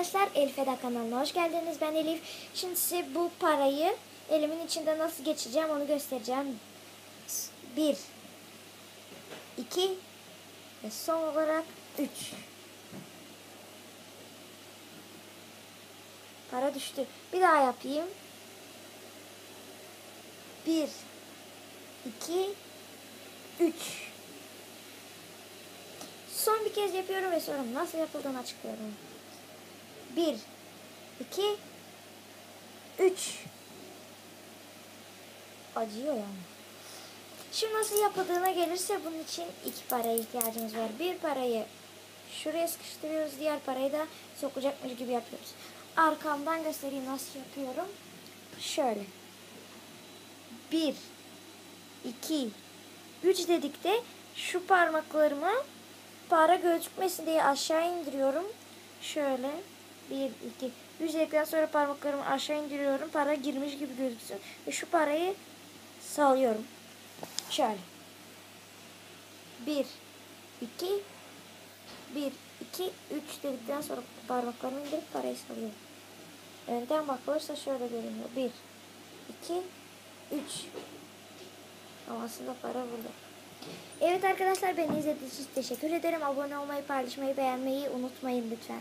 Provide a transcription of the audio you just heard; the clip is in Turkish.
arkadaşlar Elif Eda kanalına hoş geldiniz. Ben Elif. Şimdi size bu parayı elimin içinde nasıl geçeceğim onu göstereceğim. 1 2 ve son olarak 3 Para düştü. Bir daha yapayım. 1 2 3 Son bir kez yapıyorum ve sonra nasıl yapıldığını açıklıyorum. 1 2 3 Acıyor yani. Şimdi nasıl yapıldığına gelirse bunun için iki paraya ihtiyacımız var. Bir parayı şuraya sıkıştırıyoruz. Diğer parayı da sokacakmış gibi yapıyoruz. Arkamdan göstereyim nasıl yapıyorum. Şöyle. 1 2 3 dedikte şu parmaklarımı para gözükmesin diye aşağı indiriyorum. Şöyle 1 2 3 dedikten sonra parmaklarımı aşağı indiriyorum. Para girmiş gibi gözüksün ve şu parayı salıyorum. Şöyle. 1 2 1 2 3 dedikten sonra parmaklarımı indirip parayı salıyorum. Önden bakılırsa şöyle görünüyor. 1 2 3 Ama aslında para burada. Evet arkadaşlar beni izlediğiniz için teşekkür ederim. Abone olmayı, paylaşmayı, beğenmeyi unutmayın lütfen.